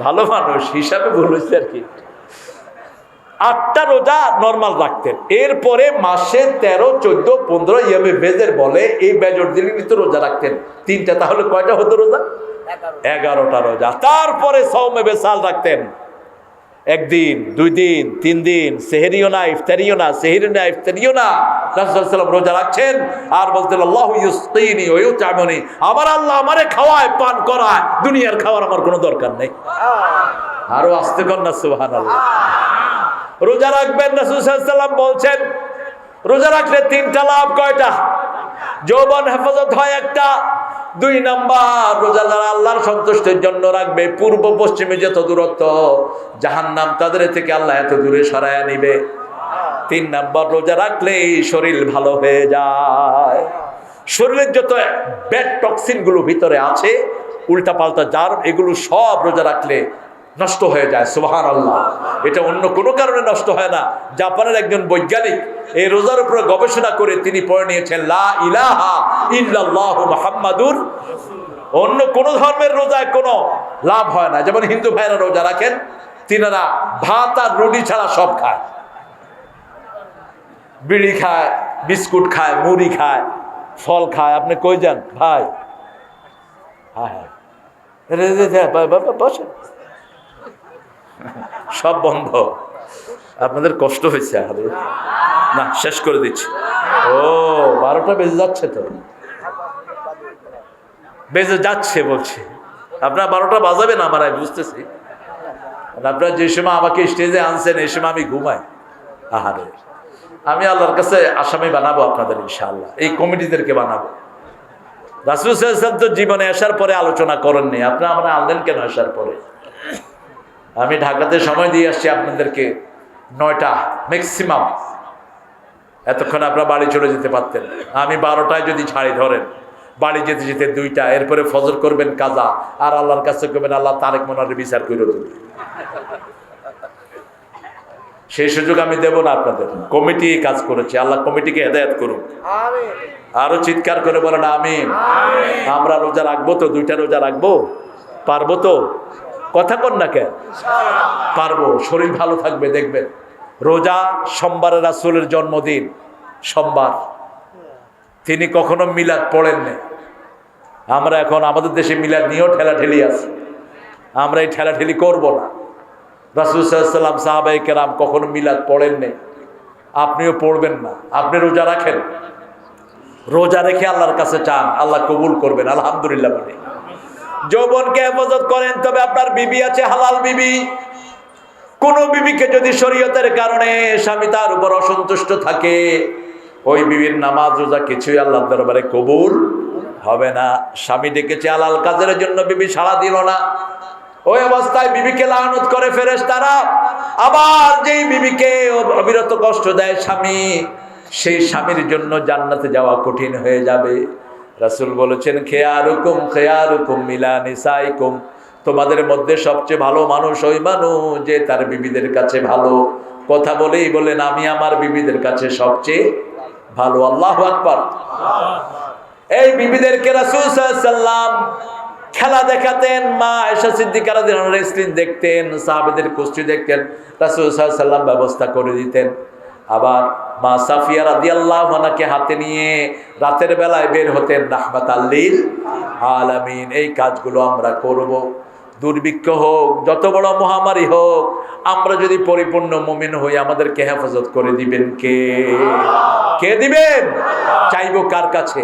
ভালো মানুষ হিসাবে বলেছে আর কি। আটটা রোজা নর্মাল রাখতেন এরপরে মাসে তেরো চোদ্দ পনেরো ইয়ে বেজের বলে এই বেজর দিলে কিন্তু রোজা রাখতেন। তিনটা তাহলে কয়টা হতো রোজা? এগারোটা। রোজা। তারপরে সৌমে বেসাল রাখতেন। একদিন দুই দিন তিন দিন সেহেরিও না ইফতারিও না সেহেরি না। ইফতারিও না রাসূলুল্লাহ রোজা রাখছেন আর বলতেন, আল্লাহ ইউতামনি আমার আল্লাহ আমারে খাওয়ায়, পান করায়। দুনিয়ার খাওয়ার আমার কোনো দরকার নেই। আরও আসতে কর না, সুবহানাল্লাহ। রোজা রাখবেন, রাসূল সাল্লাম বলছেন, রোজা রাখলে তিনটা লাভ কয়টা? যৌবন হেফাজত হয় একটা দুই নাম্বার, রোজা যারা আল্লাহর সন্তুষ্টের জন্য রাখবে, পূর্ব পশ্চিমে যত দূরত্ব জাহান নাম তাদের থেকে আল্লাহ এত দূরে সরায়া নিবে। তিন নাম্বার, রোজা রাখলেই শরীর ভালো হয়ে যায়। শরীরের যত ব্যাড টক্সিনগুলো ভিতরে আছে উল্টা পাল্টা জার এগুলো সব রোজা রাখলে নষ্ট হয়ে যায় সুবাহান আল্লাহ এটা অন্য কোনো কারণে নষ্ট হয় না। জাপানের একজন বৈজ্ঞানিক এই রোজার উপরে গবেষণা করে তিনি পড়ে নিয়েছেন, লা ইলাহা মুহাম্মাদুর অন্য কোন ধর্মের রোজায় কোনো লাভ হয় না। যেমন হিন্দু ভাইরা রোজা রাখেন তিনারা ভাত আর রুটি ছাড়া সব খায়। বিড়ি খায় বিস্কুট খায় মুড়ি খায় ফল খায়। আপনি কই যান? ভাই। হ্যাঁ হ্যাঁ। রে, রে, রে, বা- বা- বা- বসেন। সব বন্ধ। আপনাদের কষ্ট হয়েছে না শেষ করে দিচ্ছি। ও, বারোটা বেজে যাচ্ছে তো। বেজে যাচ্ছে বলছে। আপনার বারোটা বাজাবেন আমার, আমি বুঝতেছি। আপনারা যে সময় আমাকে স্টেজে আনছেন, এই সময় আমি ঘুমাই। আহারে। আমি আল্লাহর কাছে আসামি বানাবো আপনাদের, ইনশাআল্লাহ। এই কমিটিদেরকে বানাবো। রাসুল তো জীবনে আসার পরে আলোচনা করেননি। আপনারা আমরা আনলেন কেন আসার পরে? আমি ঢাকাতে সময় দিয়ে আসছি আপনাদেরকে। নয়টা ম্যাক্সিমাম এতক্ষণ আপনারা বাড়ি চলে যেতে পারতেন। আমি বারোটায় যদি ছাড়ি ধরেন বাড়ি যেতে যেতে দুইটা এরপরে ফজর করবেন কাজা আর আল্লাহর কাছে করবেন আল্লাহ তারেক মনার বিচার করে তুমি। সেই সুযোগ আমি দেব না আপনাদের। কমিটি কাজ করেছে আল্লাহ কমিটিকে হেদায়ত করুন আরও চিৎকার করে বলেন আমি আমরা রোজা রাখব তো দুইটা রোজা রাখব? পারব তো? কথা কন না কেন? পারব শরীর ভালো থাকবে দেখবেন। রোজা সোমবারে রাসুলের জন্মদিন। সোমবার। তিনি কখনো মিলাদ পড়েননি। আমরা এখন আমাদের দেশে মিলাদ নিয়েও ঠেলাঠেলি আছে। আমরা এই ঠেলাঠেলি করব না। রাসুল সাল্লাম সাহাবাই কেরাম কখনো মিলাদ পড়েন পড়েননি। আপনিও পড়বেন না। আপনি রোজা রাখেন? রোজা রেখে আল্লাহর কাছে চান। আল্লাহ কবুল করবেন। আলহামদুলিল্লাহ যৌবনকে হেফাজত করেন, তবে আপনার বিবি আছে, হালাল বিবি। কোন বিবিকে যদি শরীয়তের কারণে স্বামী তার উপর অসন্তুষ্ট থাকে, ওই বিবির নামাজ, রোজা কিছুই আল্লাহর দরবারে কবুল হবে না। স্বামী ডেকেছে আলাল কাজের জন্য, বিবি সাড়া দিল না। ওই অবস্থায় বিবিকে লানত করে ফেরেস তারা আবার যেই বিবিকে অবিরত কষ্ট দেয় স্বামী, সেই স্বামীর জন্য জান্নাতে যাওয়া কঠিন হয়ে যাবে। রাসুল বলেছেন, খেয়ারুকুম খেয়ারুকুম মিলা নিসাইকুম। তোমাদের মধ্যে সবচেয়ে ভালো মানুষ ওই মানুষ যে তার বিবিদের কাছে ভালো। কথা বলেই বলেন, আমি আমার বিবিদের কাছে সবচেয়ে ভালো। আল্লাহ আকবার। এই বিবিদেরকে রাসুল সাল্লাম খেলা দেখাতেন। মা এসা সিদ্দিকারা রেসলিং দেখতেন, সাহাবেদের কুস্তি দেখতেন, রাসুল সাল্লাম ব্যবস্থা করে দিতেন। আবার মা সাফিয়া রাদি আল্লাহকে হাতে নিয়ে রাতের বেলায় বের হতেন রাহমাত আল্লিল আলামিন, এই কাজগুলো আমরা করব। দুর্ভিক্ষ হোক, যত বড় মহামারী হোক, আমরা যদি পরিপূর্ণ মুমিন হই আমাদেরকে হেফাজত করে দিবেন কে? কে দিবেন? চাইব কার কাছে?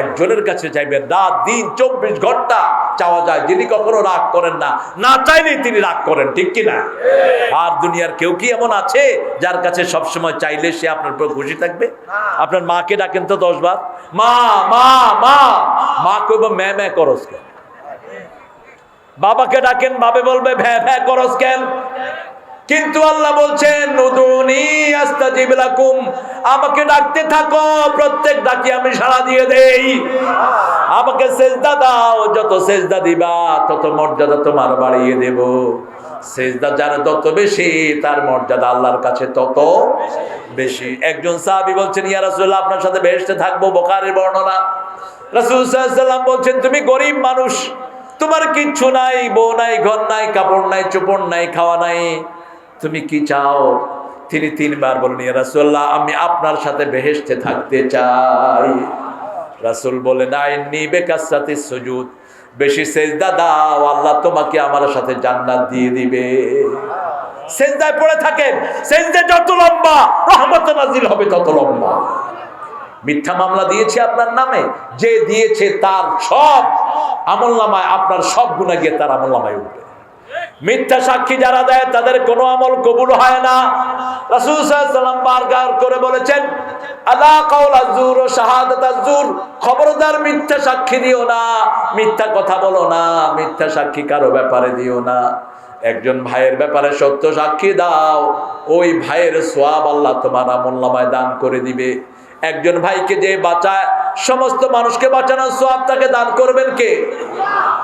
একজনের কাছে চাইবেন রাত, দিন, চব্বিশ ঘণ্টা চাওয়া যায়। যিনি কখনো রাগ করেন না না চাইলেই তিনি রাগ করেন, ঠিক কি না? আর দুনিয়ার কেউ কি এমন আছে যার কাছে সবসময় চাইলে সে আপনার উপর খুশি থাকবে? আপনার মাকে ডাকেন তো দশ বার। মা মা মা মা কইব ম্যা ম্যা করস কেন বাবাকে ডাকেন, বাবে বলবে, ভ্যা ভ্যা, করস কেন? কিন্তু আল্লাহ বলছেন আমাকে ডাকতে থাকো, প্রত্যেক ডাকি আমি সাড়া দিয়ে দেই। আমাকে সেজদা দাও, যত সেজদা দিবা, তত মর্যাদা তোমার বাড়িয়ে দেব। সেজদা যার তত বেশি, তার মর্যাদা আল্লাহর কাছে তত বেশি। একজন সাহাবী বলছেন, ইয়া রাসূলুল্লাহ, আপনার সাথে বেহেশতে থাকব, বোখারের বর্ণনা। রাসূল সাল্লাল্লাহু আলাইহি বলছেন, তুমি গরিব মানুষ তোমার কিচ্ছু নাই, বউ নাই, ঘর নাই, কাপড় নাই, চোপড় নাই, খাওয়া নাই। তুমি কি চাও? তিনি তিনবার বলেন "ইয়া রাসূলুল্লাহ, আমি আপনার সাথে বেহেশতে থাকতে চাই। রাসুল বলে নাই নিবে কাসাতে সুজুদ, বেশি সেজদা দাও, আল্লাহ তোমাকে আমার সাথে জান্নাত দিয়ে দিবে। সেজদায় পড়ে থাকেন, সেজদা যত লম্বা, রহমত নাজিল হবে তত লম্বা। মিথ্যা মামলা দিয়েছে আপনার নামে, যে দিয়েছে তার সব। আমল নামায় আপনার সব গুণা গিয়ে তার আমল নামায় উঠবে। মিথ্যা সাক্ষী যারা দেয়, তাদের কোনো আমল কবুল হয় না। রাসূল সাল্লাম বারবার করে বলেছেন ও খবরদার মিথ্যা সাক্ষী দিও না। মিথ্যা কথা বলো না, মিথ্যা সাক্ষী কারও ব্যাপারে দিও না। একজন ভাইয়ের ব্যাপারে সত্য সাক্ষী দাও, ওই ভাইয়ের সোয়াব আল্লাহ তোমার আমল দান করে দিবে। একজন ভাইকে যে বাঁচায় সমস্ত মানুষকে বাঁচানোর সোয়াব তাকে দান করবেন কে?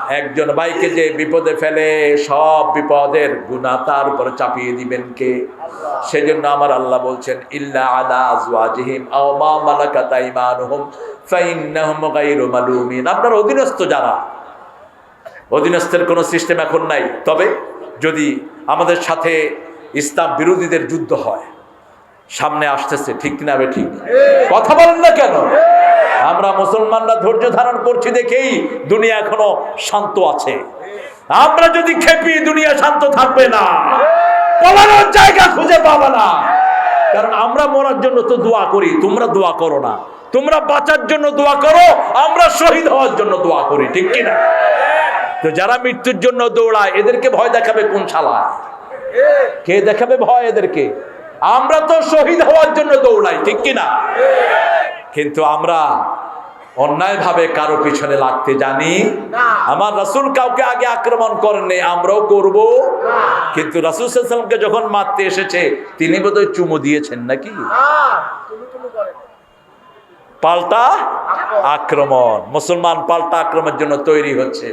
একজন ভাইকে যে বিপদে ফেলে, সব বিপদের গুণা তার উপরে চাপিয়ে দিবেন কে? সেজন্য আমার আল্লাহ বলছেন আপনার অধীনস্থ যারা, অধীনস্থের কোনো সিস্টেম এখন নাই। তবে যদি আমাদের সাথে ইসলাম বিরোধীদের যুদ্ধ হয়, সামনে আসতেছে, ঠিক বে ঠিক? কথা বলেন না কেন? আমরা মুসলমানরা ধৈর্য ধারণ করছি দেখেই দুনিয়া এখনও শান্ত আছে। আমরা যদি খেপি, দুনিয়া শান্ত থাকবে না। পলানোর জায়গা খুঁজে পাবে না। কারণ আমরা মরার জন্য তো দোয়া করি, তোমরা দোয়া করো না। তোমরা বাঁচার জন্য দোয়া করো, আমরা শহীদ হওয়ার জন্য দোয়া করি, ঠিক কিনা? তো যারা মৃত্যুর জন্য দৌড়ায়, এদেরকে ভয় দেখাবে কোন শালায় কে দেখাবে ভয় এদেরকে? আমরা তো শহীদ হওয়ার জন্য দৌড়াই, ঠিক কিনা? কিন্তু আমরা অন্যায়ভাবে কারও পিছনে লাগতে জানি। আমার রাসূল কাউকে আগে আক্রমণ করেননি আমরাও করব। কিন্তু রাসূল সাল্লামকে যখন মারতে এসেছে তিনি বোধহয় চুমু দিয়েছেন নাকি? পাল্টা আক্রমণ। মুসলমান পাল্টা আক্রমণের জন্য তৈরি হচ্ছে।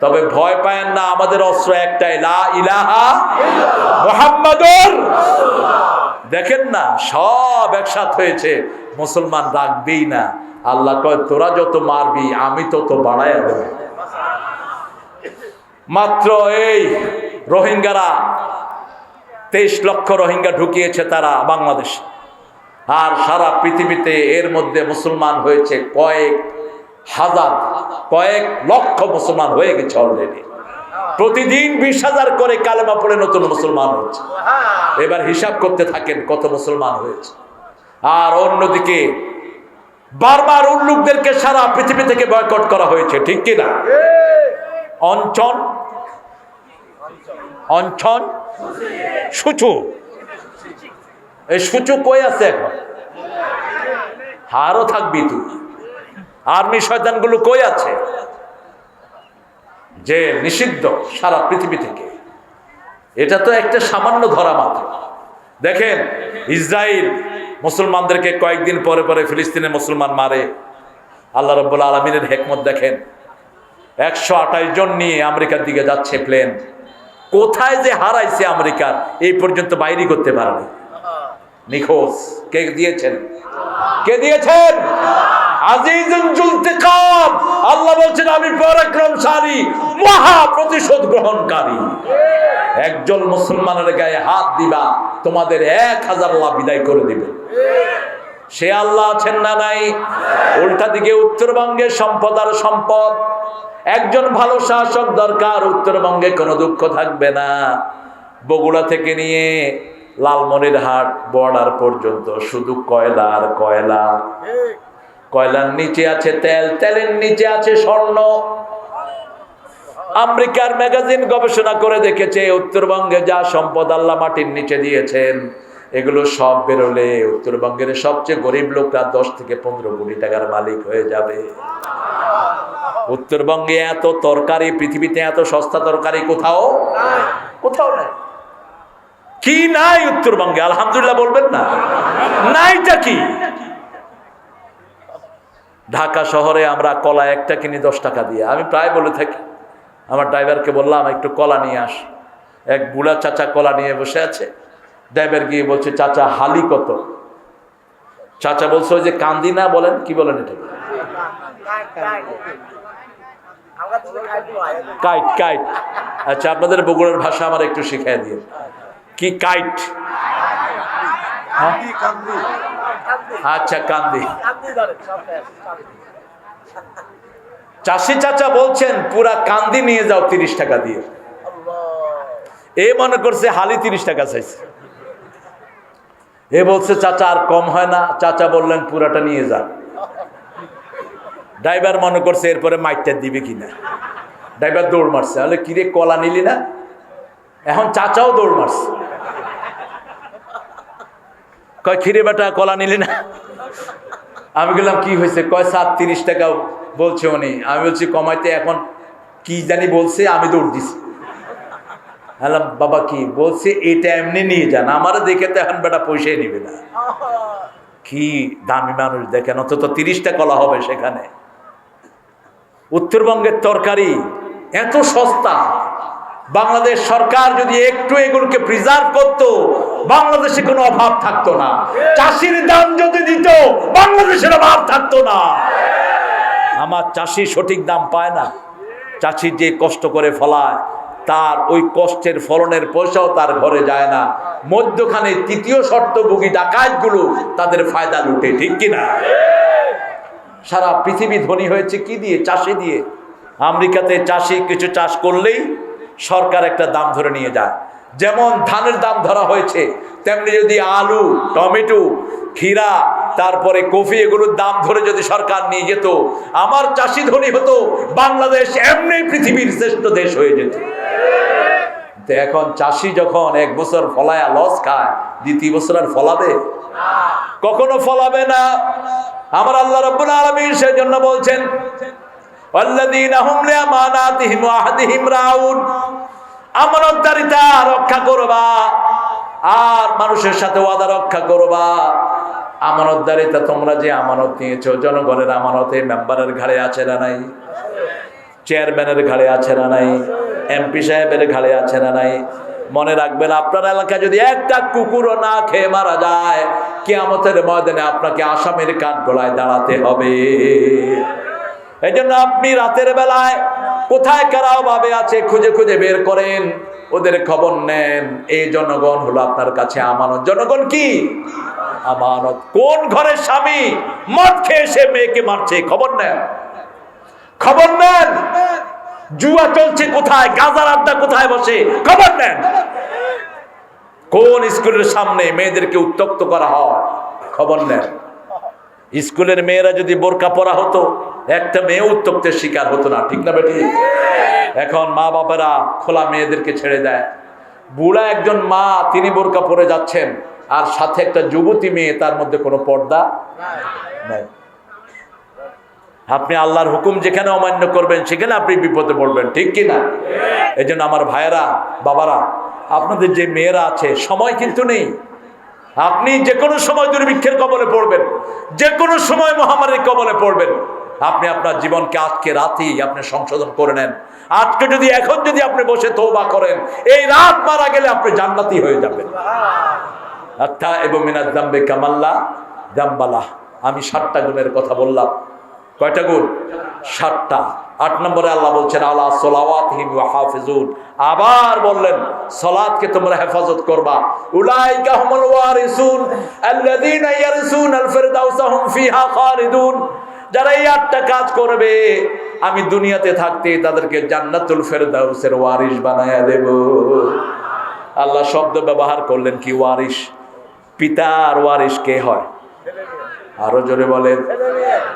তবে ভয় পায়েন না আমাদের অস্ত্র একটাই লা ইলাহা মুহাম্মাদুর দেখেন না সব একসাথ হয়েছে। মুসলমান রাখবেই না। আল্লাহ কয়, তোরা যত মারবি, আমি তত বাড়াইয়া দেব। মাত্র এই রোহিঙ্গারা, তেইশ লক্ষ রোহিঙ্গা ঢুকিয়েছে তারা বাংলাদেশ। আর সারা পৃথিবীতে এর মধ্যে মুসলমান হয়েছে কয়েক হাজার, কয়েক লক্ষ মুসলমান হয়ে গেছে অলরেডি প্রতিদিন বিশ হাজার করে কালেমা পড়ে নতুন মুসলমান হচ্ছে। এবার হিসাব করতে থাকেন কত মুসলমান হয়েছে। আর অন্যদিকে বারবার উল্লুকদেরকে সারা পৃথিবী থেকে বয়কট করা হয়েছে, ঠিক কিনা অঞ্চন অঞ্চন সুচু। এই সুচু কই আছে এখন? হারও থাকবি তুই। আর্মি শয়তানগুলো কই আছে? যে নিষিদ্ধ সারা পৃথিবী থেকে। এটা তো একটা সামান্য ধরা মাত্র। দেখেন ইসরায়েল মুসলমানদেরকে কয়েকদিন পরে পরে ফিলিস্তিনে মুসলমান মারে। আল্লাহ রব্বুল আলমিনের হেকমত দেখেন। একশো আঠাশ জন নিয়ে আমেরিকার দিকে যাচ্ছে প্লেন। কোথায় যে হারাইছে আমেরিকার এই পর্যন্ত বাইরে করতে পারবে নিখোঁজ। কে দিয়েছেন? কে দিয়েছেন? আজিজুল জুলতিকাম। আল্লাহ বলছেন, আমি পরাক্রমশালী মহা প্রতিশোধ গ্রহণকারী। একজন মুসলমানের গায়ে হাত দিবা, তোমাদের এক হাজার আল্লাহ বিদায় করে দিবে। সে আল্লাহ আছেন না নাই? উল্টা দিকে উত্তরবঙ্গের সম্পদ আর সম্পদ। একজন ভালো শাসক দরকার, উত্তরবঙ্গে কোনো দুঃখ থাকবে না। বগুড়া থেকে নিয়ে লালমনিরহাট বর্ডার পর্যন্ত শুধু কয়লা আর কয়লা। কয়লার নিচে আছে তেল, তেলের নিচে আছে স্বর্ণ। আমেরিকার ম্যাগাজিন গবেষণা করে দেখেছে, উত্তরবঙ্গে যা সম্পদ আল্লাহ মাটির নিচে দিয়েছেন, এগুলো সব বেরোলে উত্তরবঙ্গের সবচেয়ে গরিব লোকরা দশ থেকে পনেরো কোটি টাকার মালিক হয়ে যাবে। উত্তরবঙ্গে এত তরকারি, পৃথিবীতে এত সস্তা তরকারি কোথাও কোথাও নাই। কি নাই উত্তরবঙ্গে? আলহামদুলিল্লাহ বলবেন না। নাইটা কি? ঢাকা শহরে আমরা কলা একটা কিনি দশ টাকা দিয়ে। আমি প্রায় বলে থাকি। আমার ড্রাইভারকে বললাম, একটু কলা নিয়ে আস। এক বুড়া চাচা কলা নিয়ে বসে আছে। ড্রাইভার গিয়ে বলছে, চাচা, হালি কত? চাচা বলছে, ওই যে কান্দি না বলেন, কি বলেন এটা কাইট কাইট আচ্ছা আপনাদের বগুড়ার ভাষা আমার একটু শিখাই দিয়ে কি কাইট? আচ্ছা কান্দি। চাষি চাচা বলছেন পুরা কান্দি নিয়ে যাও তিরিশ টাকা দিয়ে। এ মনে করছে হালি তিরিশ টাকা চাইছে। এ বলছে চাচা আর কম হয় না। চাচা বললেন পুরাটা নিয়ে যা। ড্রাইভার মনে করছে এরপরে মাইকটা দিবে কিনা? ড্রাইভার দৌড় মারছে। তাহলে কিরে কলা নিলি না? এখন চাচাও দৌড় মারছে। কয়, খিরে বেটা, কলা নিলি না? আমি গেলাম কি হয়েছে? কয় সাত তিরিশ টাকা বলছে উনি। আমি বলছি, কমাইতে এখন কি জানি বলছে, আমি দৌড় দিছি। হ্যালো বাবা, কি বলছে, এটা এমনি নিয়ে যান আমারও দেখে তো এখন বেটা পয়সাই নিবে না। কি দামি মানুষ দেখেন, অন্তত তিরিশটা কলা হবে সেখানে। উত্তরবঙ্গের তরকারি এত সস্তা। বাংলাদেশ সরকার যদি একটু এগুলোকে প্রিজার্ভ করত বাংলাদেশে কোনো অভাব থাকতো না। চাষির দাম যদি দিত, বাংলাদেশের অভাব থাকতো না। আমার চাষি সঠিক দাম পায় না। চাষি যে কষ্ট করে ফলায়, তার ওই কষ্টের ফলনের পয়সাও তার ঘরে যায় না। মধ্যখানে তৃতীয় শর্তভোগী ডাকাতগুলো তাদের ফায়দা লুটে, ঠিক কিনা সারা পৃথিবী ধনী হয়েছে কি দিয়ে? চাষি দিয়ে। আমেরিকাতে চাষি কিছু চাষ করলেই সরকার একটা দাম ধরে নিয়ে যায়। যেমন ধানের দাম ধরা হয়েছে, তেমনি যদি আলু, টমেটো, ক্ষীরা, তারপরে কফি, এগুলোর দাম ধরে যদি সরকার নিয়ে যেত, আমার চাষি ধনী হতো, বাংলাদেশ এমনি পৃথিবীর শ্রেষ্ঠ দেশ হয়ে যেত। এখন চাষি যখন এক বছর ফলায়া লস খায়, দ্বিতীয় বছর আর ফলাবে? কখনো ফলাবে না। আমার আল্লাহ রাব্বুল আলামিন সেই জন্য বলছেন আমানতদারিতা রক্ষা করবা, আর মানুষের সাথে ওয়াদা রক্ষা করবা। আমানতদারিতা তোমরা যে আমানত নিয়েছো, জনগণের আমানতে মেম্বারের ঘাড়ে আছে না নাই? চেয়ারম্যানের ঘাড়ে আছে না নাই? এমপি সাহেবের ঘাড়ে আছে না নাই? মনে রাখবেন, আপনার এলাকায় যদি একটা কুকুরও না খেয়ে মারা যায়, কেয়ামতের ময়দানে আপনাকে আসামের কাঠ গলায় দাঁড়াতে হবে। এই জন্য আপনি রাতের বেলায় কোথায় কারা ভাবে আছে, খুঁজে খুঁজে বের করেন। ওদের খবর নেন। এই জনগণ হলো আপনার কাছে আমানত। জনগণ কি? আমানত। কোন ঘরের স্বামী মদ খেয়ে সে মেয়েকে মারছে? খবর নেন। খবর নেন। জুয়া চলছে কোথায়? গাজার আড্ডা কোথায় বসে? খবর নেন। কোন স্কুলের সামনে মেয়েদেরকে উত্তক্ত করা হয়? খবর নেন। স্কুলের মেয়েরা যদি বোরকা পরা হতো একটা মেয়ে উত্তপ্তের শিকার হতো না, ঠিক না বেটি? এখন মা বাবারা খোলা মেয়েদেরকে ছেড়ে দেয়। বুড়া একজন মা, তিনি বোরকা পরে যাচ্ছেন, আর সাথে একটা যুবতী মেয়ে, তার মধ্যে কোনো পর্দা নাই। আপনি আল্লাহর হুকুম যেখানে অমান্য করবেন, সেখানে আপনি বিপদে পড়বেন, ঠিক কি না? এই জন্য আমার ভাইয়েরা, বাবারা, আপনাদের যে মেয়েরা আছে, সময় কিন্তু নেই। আপনি যে কোনো সময় দুর্ভিক্ষের কবলে পড়বেন যে কোনো সময় মহামারীর কবলে পড়বেন। আপনি আপনার জীবনকে আজকে রাতেই আপনি সংশোধন করে নেন। আজকে যদি এখন যদি আপনি বসে তৌবা করেন, এই রাত মারা গেলে আপনি জান্নাতি হয়ে যাবেন। আত্মা এবং মিনাজ দাম্বে কামাল্লা দাম্বালা আমি ষাটটা গুণের কথা বললাম। কয়টা গুণ? ষাটটা আট নম্বরে আল্লাহ বলছেন আল্লাহ সোলাওয়াতহিম হাফিজুন। আবার বললেন সলাতকে তোমরা হেফাজত করবা। উলাইকা হুমুল ওয়ারিসুন আল্লাযীনা ইয়ারিসুন আল ফিরদাউসা ফিহা খালিদুন। যারা এই আটটা কাজ করবে, আমি দুনিয়াতে থাকতে তাদেরকে জান্নাতুল ফেরদাউসের ওয়ারিস বানায়া দেব। আল্লাহ শব্দ ব্যবহার করলেন কি ওয়ারিস পিতা আর ওয়ারিস কে হয়? আরও জোরে বলেন।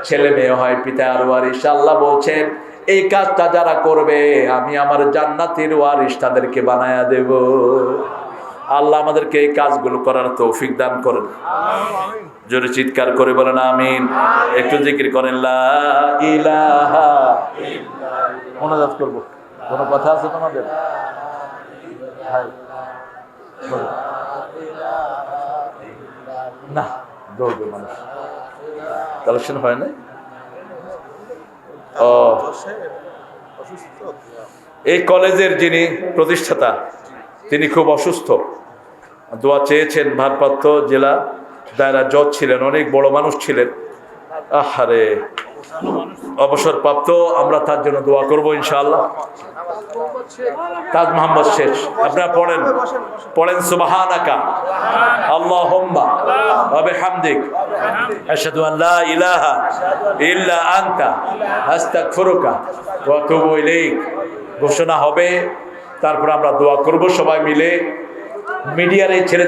ছেলে মেয়ে হয় পিতা আর ওয়ারিস আল্লাহ বলছেন, এই কাজটা যারা করবে, আমি আমার জান্নাতের ওয়ারিস তাদেরকে বানায়া দেব। আল্লাহ আমাদেরকে এই কাজগুলো করার তৌফিক দান করেন। জোরে চিৎকার করে বলেন, আমিন। একটু জিকির করেন মোনাজাত করব। কোনো কথা আছে তোমাদের? কালেকশন হয় না ও। এই কলেজের যিনি প্রতিষ্ঠাতা, তিনি খুব অসুস্থ। দোয়া চেয়েছেন ভারপ্রাপ্ত জেলা দায়রা জজ ছিলেন, অনেক বড় মানুষ ছিলেন। আহারে, অবসরপ্রাপ্ত, আমরা তার জন্য দোয়া করব ইনশাআল্লাহ। তাজ মোহাম্মদ শেষ। আপনারা পড়েন পড়েন সুবহানাকা। আল্লাহুম্মা, ওয়া বিহামদিক। আশহাদু আন লা ইলাহা ইল্লা আনতা, আস্তাগফিরুকা ওয়া আতুবু ইলাইক। ঘোষণা হবে, তারপর আমরা দোয়া করব সবাই মিলে। মিডিয়ার এই ছেলে